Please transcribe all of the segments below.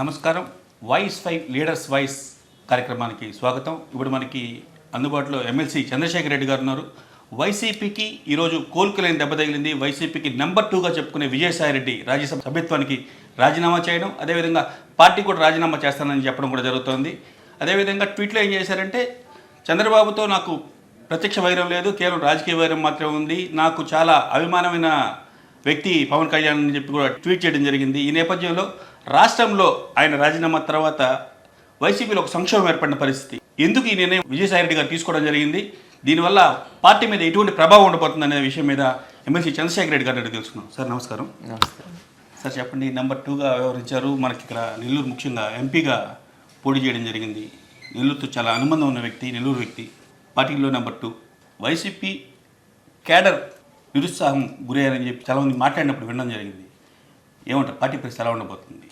నమస్కారం. Voice five leaders voice కార్యక్రమానికి స్వాగతం. ఇప్పుడు మనకి అందుబాటులో ఎమ్మెల్సీ చంద్రశేఖర్ రెడ్డి గారు ఉన్నారు. వైసీపీకి ఈరోజు కోలుకోలేని దెబ్బ తగిలింది. వైసీపీకి నెంబర్ టూగా చెప్పుకునే విజయసాయి రెడ్డి రాజ్యసభ సభ్యత్వానికి రాజీనామా చేయడం అదేవిధంగా పార్టీ కూడా రాజీనామా చేస్తానని చెప్పడం కూడా జరుగుతోంది. అదేవిధంగా ట్వీట్లో ఏం చేశారంటే చంద్రబాబుతో నాకు ప్రత్యక్ష వైరం లేదు కేవలం రాజకీయ వైరం మాత్రమే ఉంది. నాకు చాలా అభిమానమైన వ్యక్తి పవన్ కళ్యాణ్ అని చెప్పి కూడా ట్వీట్ చేయడం జరిగింది. ఈ నేపథ్యంలో రాష్ట్రంలో ఆయన రాజీనామా తర్వాత వైసీపీలో ఒక సంక్షోభం ఏర్పడిన పరిస్థితి. ఎందుకు ఈ నిర్ణయం విజయసాయిరెడ్డి గారు తీసుకోవడం జరిగింది? దీనివల్ల పార్టీ మీద ఎటువంటి ప్రభావం ఉండబోతుంది అనే విషయం మీద ఎమ్మెల్సీ చంద్రశేఖర్ రెడ్డి గారిని తెలుసుకున్నాం సార్ నమస్కారం. సార్ చెప్పండి. నెంబర్ టూగా వ్యవహరించారు. మనకి ఇక్కడ నెల్లూరు ముఖ్యంగా ఎంపీగా పోటీ చేయడం జరిగింది. నెల్లూరుతో చాలా అనుబంధం ఉన్న వ్యక్తి నెల్లూరు వ్యక్తి. పార్టీలో నెంబర్ టూ. వైసీపీ కేడర్ నిరుత్సాహం గురయ్యారని చెప్పి చాలామంది మాట్లాడినప్పుడు వినడం జరిగింది. ఏమంటారు? పార్టీ పరిస్థితి ఎలా ఉండబోతుంది?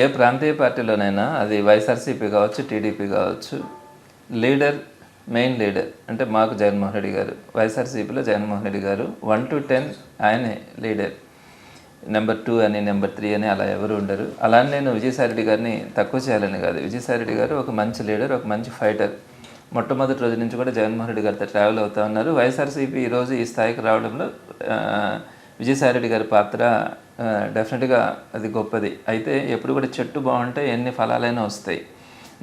ఏ ప్రాంతీయ పార్టీలోనైనా అది వైఎస్ఆర్సీపీ కావచ్చు టీడీపీ కావచ్చు లీడర్ మెయిన్ లీడర్ అంటే మాకు జగన్మోహన్ రెడ్డి గారు వైఎస్ఆర్సీపీలో జగన్మోహన్ రెడ్డి గారు వన్ టు టెన్ ఆయనే లీడర్. నెంబర్ టూ అని నెంబర్ త్రీ అని అలా ఎవరు ఉండరు. అలానే నేను విజయసాయిరెడ్డి గారిని తక్కువ చేయాలని కాదు. విజయసాయిరెడ్డి గారు ఒక మంచి లీడర్ ఒక మంచి ఫైటర్. మొట్టమొదటి రోజు నుంచి కూడా జగన్మోహన్ రెడ్డి గారితో ట్రావెల్ అవుతా ఉన్నారు. వైఎస్ఆర్సీపీ ఈరోజు ఈ స్థాయికి రావడంలో విజయసాయిరెడ్డి గారి పాత్ర డెఫినెట్గా అది గొప్పది. అయితే ఎప్పుడు కూడా చెట్టు బాగుంటే ఎన్ని ఫలాలైనా వస్తాయి.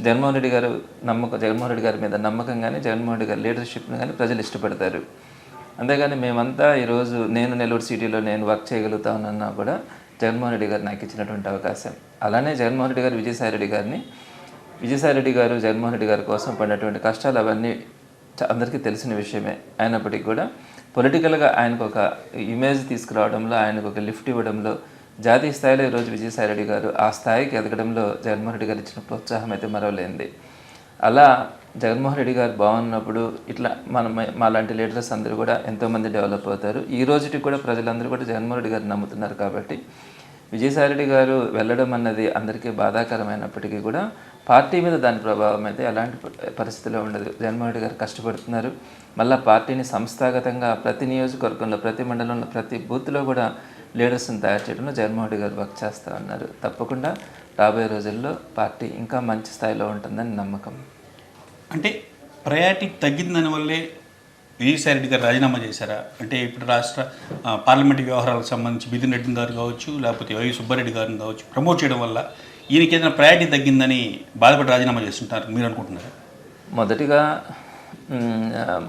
జగన్మోహన్ రెడ్డి గారు నమ్మకం జగన్మోహన్ రెడ్డి గారి మీద నమ్మకం కానీ జగన్మోహన్ రెడ్డి గారి లీడర్షిప్ని కానీ ప్రజలు ఇష్టపడతారు. అంతేగాని మేమంతా ఈరోజు నేను నెల్లూరు సిటీలో నేను వర్క్ చేయగలుగుతా ఉన్నాన్నా కూడా జగన్మోహన్ రెడ్డి గారు నాకు ఇచ్చినటువంటి అవకాశం. అలానే జగన్మోహన్ రెడ్డి గారు విజయసాయి రెడ్డి గారిని విజయసాయి రెడ్డి గారు జగన్మోహన్ రెడ్డి గారి కోసం పడినటువంటి కష్టాలు అవన్నీ అందరికీ తెలిసిన విషయమే. అయినప్పటికీ కూడా పొలిటికల్గా ఆయనకు ఒక ఇమేజ్ తీసుకురావడంలో ఆయనకు ఒక లిఫ్ట్ ఇవ్వడంలో జాతీయ స్థాయిలో ఈరోజు విజయసాయిరెడ్డి గారు ఆ స్థాయికి ఎదగడంలో జగన్మోహన్ రెడ్డి గారు ఇచ్చిన ప్రోత్సాహం అయితే మరవలేంది అలా జగన్మోహన్ రెడ్డి గారు బాగున్నప్పుడు ఇట్లా మనం మాలాంటి లీడర్స్ అందరూ కూడా ఎంతోమంది డెవలప్ అవుతారు. ఈ రోజుకి కూడా ప్రజలందరూ కూడా జగన్మోహన్ రెడ్డి గారు నమ్ముతున్నారు కాబట్టి విజయసాయిరెడ్డి గారు వెళ్ళడం అన్నది అందరికీ బాధాకరమైనప్పటికీ కూడా పార్టీ మీద దాని ప్రభావం అయితే ఎలాంటి పరిస్థితిలో ఉండదు. జగన్మోహన్ గారు కష్టపడుతున్నారు. మళ్ళీ పార్టీని సంస్థాగతంగా ప్రతి నియోజకవర్గంలో ప్రతి మండలంలో ప్రతి బూత్లో కూడా లీడర్స్ని తయారు చేయడంలో జగన్మోహన్ గారు వర్క్ చేస్తూ ఉన్నారు. తప్పకుండా రాబోయే రోజుల్లో పార్టీ ఇంకా మంచి స్థాయిలో ఉంటుందని నమ్మకం. అంటే ప్రయారిటీ తగ్గిందని వల్లే విజయసాయి రెడ్డి గారు రాజీనామా చేశారా? అంటే ఇప్పుడు రాష్ట్ర పార్లమెంటు వ్యవహారాలకు సంబంధించి బిదిన్ రెడ్డి గారు కావచ్చు లేకపోతే వై సుబ్బారెడ్డి గారిని కావచ్చు ప్రమోట్ చేయడం వల్ల ఈయనకి ఏదైనా ప్రయారిటీ తగ్గిందని బాధపడి రాజీనామా చేస్తుంటారు మీరు అనుకుంటున్నారు? మొదటిగా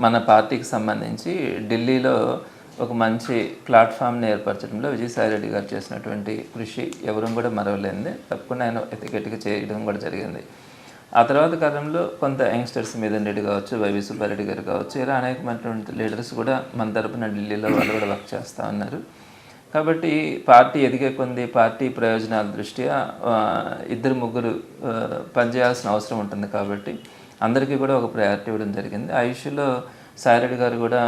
మన పార్టీకి సంబంధించి ఢిల్లీలో ఒక మంచి ప్లాట్ఫామ్ని ఏర్పరచడంలో విజయసాయిరెడ్డి గారు చేసినటువంటి కృషి ఎవరూ కూడా మరవలేంది తప్పకుండా ఆయన ఎతికెట్టుగా చేయడం కూడా జరిగింది. ఆ తర్వాత కాలంలో కొంత యంగ్స్టర్స్ మీదన్ రెడ్డి కావచ్చు వైవి సుబ్బారెడ్డి గారు కావచ్చు ఇలా అనేకమైనటువంటి లీడర్స్ కూడా మన తరపున ఢిల్లీలో వాళ్ళు కూడా వర్క్ చేస్తూ ఉన్నారు. కాబట్టి పార్టీ ఎదిగే కొంది పార్టీ ప్రయోజనాల దృష్ట్యా ఇద్దరు ముగ్గురు పనిచేయాల్సిన అవసరం ఉంటుంది కాబట్టి అందరికీ కూడా ఒక ప్రయారిటీ ఇవ్వడం జరిగింది. ఆ ఇష్యూలో సాయిరెడ్డి గారు కూడా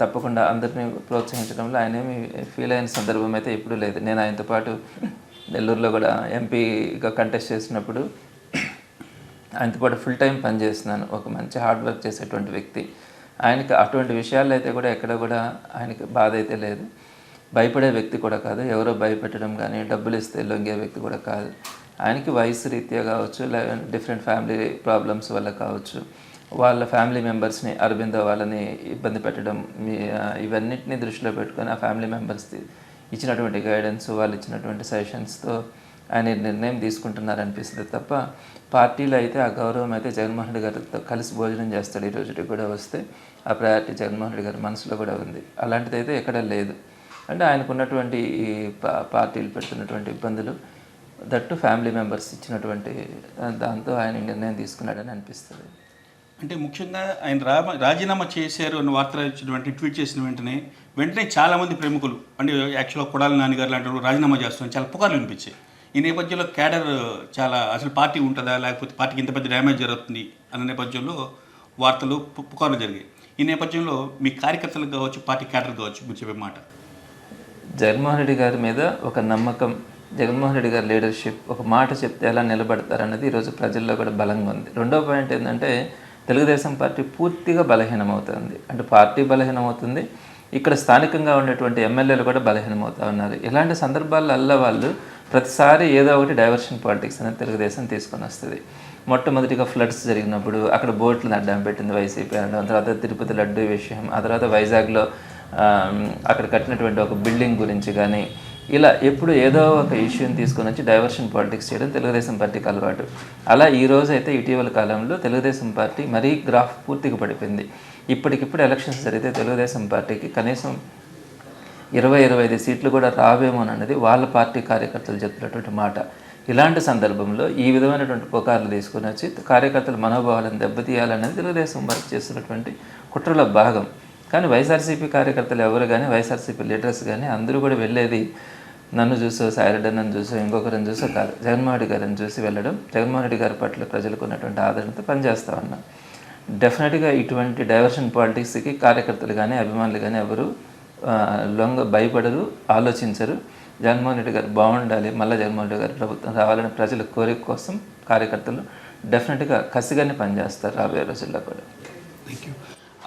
తప్పకుండా అందరినీ ప్రోత్సహించడంలో ఆయన ఏమి ఫీల్ అయిన సందర్భం అయితే ఎప్పుడూ లేదు. నేను ఆయనతో పాటు నెల్లూరులో కూడా ఎంపీగా కంటెస్ట్ చేసినప్పుడు ఆయనతో పాటు ఫుల్ టైం పనిచేస్తున్నాను ఒక మంచి హార్డ్ వర్క్ చేసేటువంటి వ్యక్తి. ఆయనకి అటువంటి విషయాల్లో అయితే కూడా ఎక్కడ కూడా ఆయనకి బాధ అయితే లేదు. భయపడే వ్యక్తి కూడా కాదు ఎవరో భయపెట్టడం కానీ డబ్బులు ఇస్తే లొంగే వ్యక్తి కూడా కాదు. ఆయనకి వయసు రీత్యా కావచ్చు లేదా డిఫరెంట్ ఫ్యామిలీ ప్రాబ్లమ్స్ వల్ల కావచ్చు. వాళ్ళ ఫ్యామిలీ మెంబర్స్ని అరవిందో వాళ్ళని ఇబ్బంది పెట్టడం ఇవన్నిటిని దృష్టిలో పెట్టుకొని ఆ ఫ్యామిలీ మెంబర్స్ ఇచ్చినటువంటి గైడెన్స్ వాళ్ళు ఇచ్చినటువంటి సజెషన్స్తో ఆయన నిర్ణయం తీసుకుంటున్నారు అనిపిస్తుంది తప్ప పార్టీలో అయితే ఆ గౌరవం అయితే జగన్మోహన్ రెడ్డి గారితో కలిసి భోజనం చేస్తాడు ఈ రోజుకి కూడా వస్తే ఆ ప్రయారిటీ జగన్మోహన్ రెడ్డి గారి మనసులో కూడా ఉంది. అలాంటిది అయితే ఎక్కడ లేదు. అంటే ఆయనకు ఉన్నటువంటి ఈ పార్టీలు పెడుతున్నటువంటి ఇబ్బందులు దట్టు ఫ్యామిలీ మెంబర్స్ ఇచ్చినటువంటి దాంతో ఆయన నిర్ణయం తీసుకున్నాడని అనిపిస్తుంది. అంటే ముఖ్యంగా ఆయన రా రాజీనామా చేశారు అని వార్తలు వచ్చినటువంటి ట్వీట్ చేసిన వెంటనే వెంటనే చాలామంది ప్రముఖులు అంటే యాక్చువల్గా కొడాలి నాన్నగారు లాంటి వాళ్ళు రాజీనామా చేస్తున్నారు చాలా పుకార్లు వినిపించాయి. ఈ నేపథ్యంలో క్యాడర్ చాలా అసలు పార్టీ ఉంటుందా లేకపోతే పార్టీకి ఇంత పెద్ద డ్యామేజ్ జరుగుతుంది అన్న నేపథ్యంలో వార్తలు పుకార్లు జరిగాయి. ఈ నేపథ్యంలో మీ కార్యకర్తలకు కావచ్చు పార్టీ క్యాడర్ కావచ్చు మీరు చెప్పే మాట. జగన్మోహన్ రెడ్డి గారి మీద ఒక నమ్మకం జగన్మోహన్ రెడ్డి గారి లీడర్షిప్ ఒక మాట చెప్తే ఎలా నిలబడతారన్నది ఈరోజు ప్రజల్లో కూడా బలంగా ఉంది. రెండో పాయింట్ ఏంటంటే తెలుగుదేశం పార్టీ పూర్తిగా బలహీనమవుతుంది. అంటే పార్టీ బలహీనమవుతుంది. ఇక్కడ స్థానికంగా ఉండేటువంటి ఎమ్మెల్యేలు కూడా బలహీనమవుతా ఉన్నారు. ఇలాంటి సందర్భాల్లో వాళ్ళు ప్రతిసారి ఏదో ఒకటి డైవర్షన్ పాలిటిక్స్ అనేది తెలుగుదేశం తీసుకొని వస్తుంది. మొట్టమొదటిగా ఫ్లడ్స్ జరిగినప్పుడు అక్కడ బోట్లు అడ్డం పెట్టింది వైసీపీ అనడం తర్వాత తిరుపతి లడ్డు విషయం ఆ తర్వాత వైజాగ్లో అక్కడ కట్టినటువంటి ఒక బిల్డింగ్ గురించి కానీ ఇలా ఎప్పుడు ఏదో ఒక ఇష్యూని తీసుకొని వచ్చి డైవర్షన్ పాలిటిక్స్ చేయడం తెలుగుదేశం పార్టీకి అలవాటు. అలా ఈ రోజు అయితే ఇటీవల కాలంలో తెలుగుదేశం పార్టీ మరీ గ్రాఫ్ పూర్తిగా పడిపోయింది. ఇప్పటికిప్పుడు ఎలక్షన్స్ జరిగితే తెలుగుదేశం పార్టీకి కనీసం ఇరవై ఇరవై ఐదు సీట్లు కూడా రావేమోనన్నది వాళ్ళ పార్టీ కార్యకర్తలు చెప్తున్నటువంటి మాట. ఇలాంటి సందర్భంలో ఈ విధమైనటువంటి పుకార్లు తీసుకుని వచ్చి కార్యకర్తల మనోభావాలను దెబ్బతీయాలనేది తెలుగుదేశం పార్టీ చేస్తున్నటువంటి కుట్రలో భాగం. కానీ వైఎస్ఆర్సీపీ కార్యకర్తలు ఎవరు కానీ వైఎస్ఆర్సీపీ లీడర్స్ కానీ అందరూ కూడా వెళ్ళేది నన్ను చూసో సాయిరెడ్డన్నను చూసో ఇంకొకరిని చూసో కాదు. జగన్మోహన్ రెడ్డి గారిని చూసి వెళ్ళడం జగన్మోహన్ రెడ్డి గారి పట్ల ప్రజలకు ఉన్నటువంటి ఆదరణతో పనిచేస్తా ఉన్నా. డెఫినెట్గా ఇటువంటి డైవర్షన్ పాలిటిక్స్కి కార్యకర్తలు కానీ అభిమానులు కానీ ఎవరు లొంగ భయపడరు ఆలోచించరు. జగన్మోహన్ రెడ్డి గారు బాగుండాలి మళ్ళీ జగన్మోహన్ రెడ్డి గారు ప్రభుత్వం రావాలని ప్రజల కోరిక కోసం కార్యకర్తలు డెఫినెట్గా కసిగానే పనిచేస్తారు రాబోయే రోజుల్లో కూడా. థ్యాంక్ యూ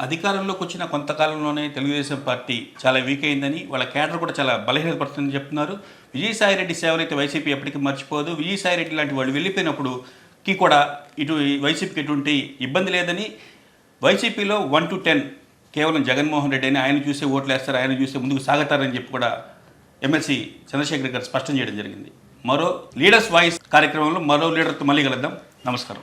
అధికారంలోకి వచ్చిన కొంతకాలంలోనే తెలుగుదేశం పార్టీ చాలా వీక్ అయిందని వాళ్ళ కేడర్ కూడా చాలా బలహీనపడుతుందని చెప్తున్నారు. విజయసాయిరెడ్డి రెడ్డి సేవలు అయితే వైసీపీ ఎప్పటికీ మర్చిపోదు. విజయసాయిరెడ్డి లాంటి వాళ్ళు వెళ్ళిపోయినప్పుడు కి కూడా ఇటు వైసీపీకి ఎటువంటి ఇబ్బంది లేదని వైసీపీలో వన్ టు టెన్ కేవలం జగన్మోహన్ రెడ్డి అని ఆయన చూసే ఓట్లు వేస్తారు ఆయన చూసే ముందుకు సాగతారని చెప్పి కూడా ఎమ్మెల్సీ చంద్రశేఖర్ గారు స్పష్టం చేయడం జరిగింది. మరో లీడర్స్ వాయిస్ కార్యక్రమంలో మరో లీడర్తో మళ్ళీ కలుద్దాం. నమస్కారం.